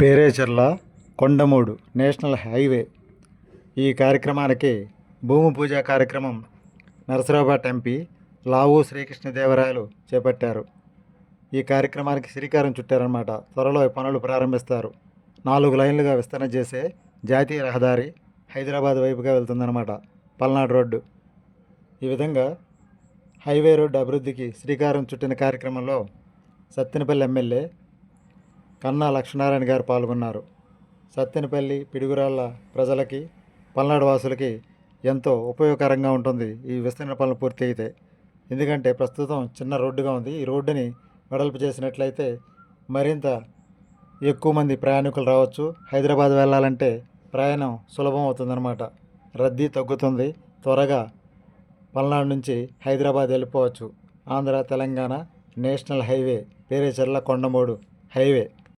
Perecherla Kondamudu national highway. ఈ కార్యక్రమానికి భూమి పూజ కార్యక్రమం నరసరావుపేట ఎంపీ లావు శ్రీకృష్ణదేవరాయలు చేపట్టారు. ఈ కార్యక్రమానికి శ్రీకారం చుట్టారన్నమాట. త్వరలో పనులు ప్రారంభిస్తారు. నాలుగు లైన్లుగా విస్తరణ చేసే జాతీయ రహదారి హైదరాబాద్ వైపుగా వెళ్తుందన్నమాట. పల్నాడు రోడ్డు. ఈ విధంగా హైవే రోడ్డు అభివృద్ధికి శ్రీకారం చుట్టిన కార్యక్రమంలో సత్తెనపల్లి ఎమ్మెల్యే కన్నా లక్ష్మీనారాయణ గారు పాల్గొన్నారు. సత్తెనపల్లి పిడుగురాళ్ళ ప్రజలకి పల్నాడు వాసులకి ఎంతో ఉపయోగకరంగా ఉంటుంది ఈ విస్తరణ పనులు పూర్తి అయితే. ఎందుకంటే ప్రస్తుతం చిన్న రోడ్డుగా ఉంది. ఈ రోడ్డుని వెడల్పు చేసినట్లయితే మరింత ఎక్కువ మంది ప్రయాణికులు రావచ్చు. హైదరాబాద్ వెళ్ళాలంటే ప్రయాణం సులభం అవుతుందన్నమాట. రద్దీ తగ్గుతుంది. త్వరగా పల్నాడు నుంచి హైదరాబాద్ వెళ్ళిపోవచ్చు. Andhra Telangana national highway Perecherla Kondamudu highway.